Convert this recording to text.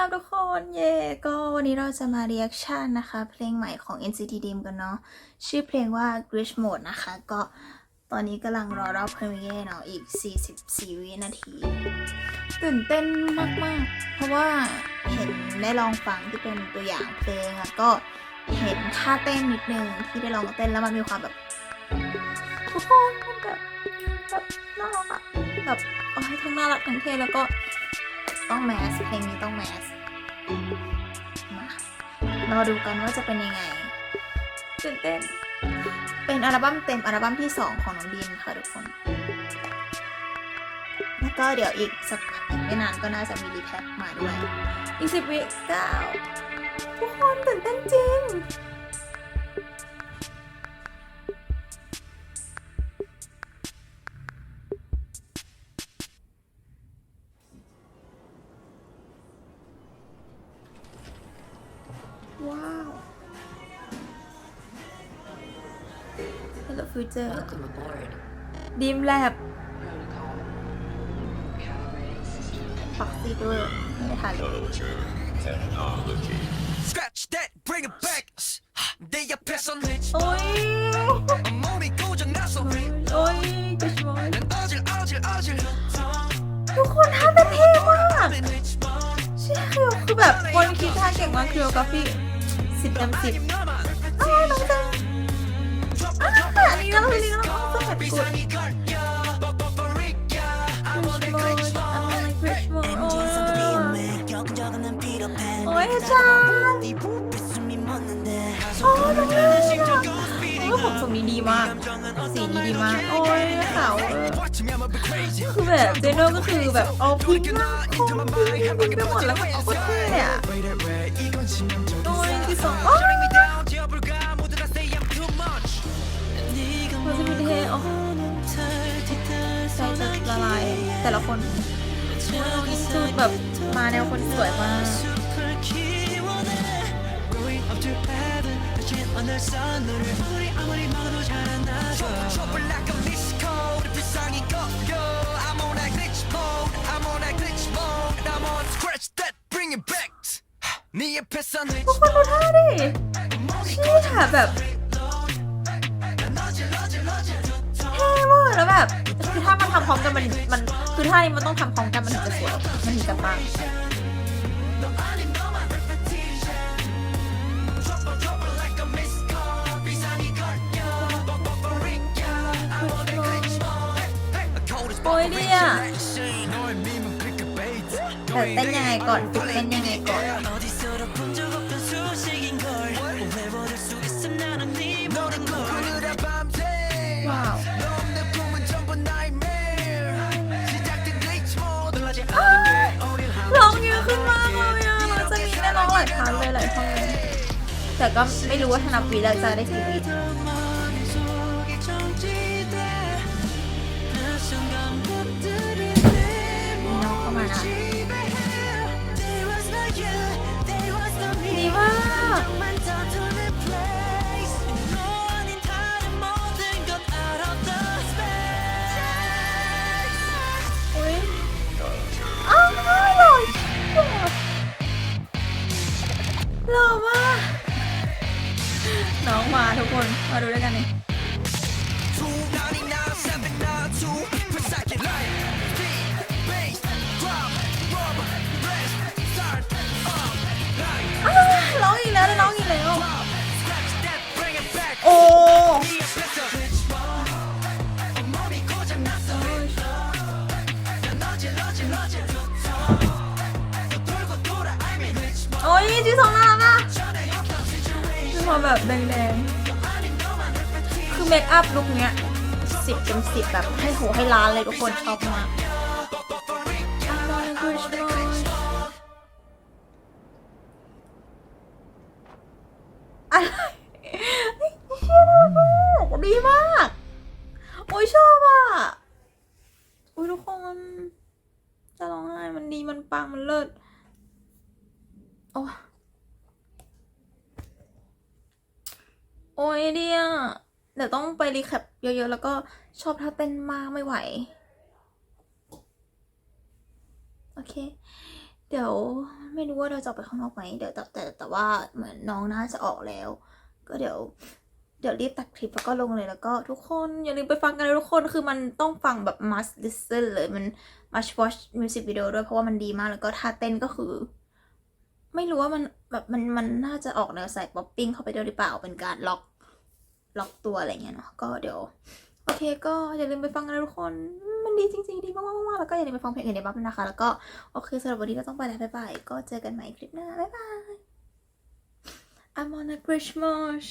ครับทุกคนเย่ก็วันนี้เราจะมาเรียกชันนะคะ เพลงใหม่ของ NCT Dream กันเนาะชื่อเพลงว่า Glitch Mode นะคะ ก็ตอนนี้กำลังรอรอบพรีเมียร์เนาะอีก 44 วินาที ตื่นเต้นมาก ๆ เพราะว่าเห็นได้ลองฟังที่เป็นตัวอย่างเพลงแล้วก็เห็นท่าเต้นนิดนึงที่ได้ลองเต้นแล้วมันมีความแบบทุกคนมันแบบแบบน่ารักอะแบบเอาให้ทั้งน่ารักทั้งเท่แล้วก็ ต้องแมสเพลงนี้ต้องแมสมารอดูกันว่าจะเป็นยังไงตื่นเต้น เป็นอัลบั้มเต็มอัลบั้มที่สองของน้องดินค่ะทุกคน แล้วก็เดี๋ยวอีกสักพักอีกไม่นานก็น่าจะมีรีแพคมาด้วย อีกสิบวิเก้า Hello Future Welcome aboard. Dream Lab Protocol. Calibrating system. ปักซีด้วยไม่ได้ทันเลย technology. Scratch that, bring it back. 내 옆에선 내 โอ้ย 몸이 고장나서 โอ้ยจะชวย 난 어질 어질 어질 ทุกคนท่าเต้นเท่มากเชื่อคือคือแบบคนคิดท่าเก่งมากคิโอกราฟีสิบเต็มสิบอ้าวน้อง 이랑 항상 뵙고 어, 해찬! 어, 너무 좋아! 어, 미리만. 미리만. 어, 해찬. 그래, 내려가 그, 그래. 어, 빛나, 콩, 빛나, 몰라. 어, 어때? 어, 이게 แต่ละคนคือแบบมาแนวคนสวยมากทุกคนดูท่าดิชี่อท่าแบบเท่มากแล้วแบบ คือถ้ามันทำพร้อมกันมันมันคือถ้านี่มันต้องทำพร้อมกันมันถึงจะสวยมันถึงจะปังโอ้ยเดียแต่เต้นยังไงก่อนเต้นยังไงก่อน เท่าแต่ก็ไม่รู้ว่าถ้านับวีแล้จะได้กี่วีน้องเา 질 돌고 돌아 I'm in glitch mode โอ้ยจีสองน่ารักอะมีความแบบแดงๆ คือ เมคอัพลุคเนี้ยสิบเต็มสิบแบบให้โหให้ล้านเลยทุกคนชอบมากอะไรเชี่ยน่ารักมากดีมาก โอ้ยชอบอะโอ้ยทุกคน จะร้องไห้มันดีมันปังมันเลิศโอ้ยโอ้ยเดีย เดี๋ยวต้องไปรีแคปเยอะๆ แล้วก็ชอบท่าเต้นมากไม่ไหว โอเค เดี๋ยวไม่รู้ว่าเราจะออกไปข้างนอกไหมเดี๋ยวแต่แต่แต่ว่าเหมือนน้องน่าจะออกแล้ว ก็เดี๋ยวเดี๋ยวรีบตัดคลิปแล้วก็ลงเลยแล้วก็ทุกคนอย่าลืมไปฟังกันนะทุกคนคือมันต้องฟังแบบ must listen เลยมัน must watch music video ด้วยเพราะว่ามันดีมากแล้วก็ท่าเต้นก็คือ ไม่รู้ว่ามันแบบมันมันน่าจะออกแนวใส่ป๊อปปิ้งเข้าไปด้วยหรือเปล่าเป็นการล็อก ล็อกตัวอะไรเงี้ยเนาะก็เดี๋ยว โอเค ก็อย่าลืมไปฟังกันนะทุกคน มันดีจริงๆ ดีมากๆแล้วก็อย่าลืมไปฟังเพลงอื่นในบัฟนะคะ แล้วก็โอเคสำหรับวันนี้ก็ต้องไปแล้วบ๊ายบายก็เจอกันใหม่คลิปหน้าบ๊ายบาย I'm on a Christmas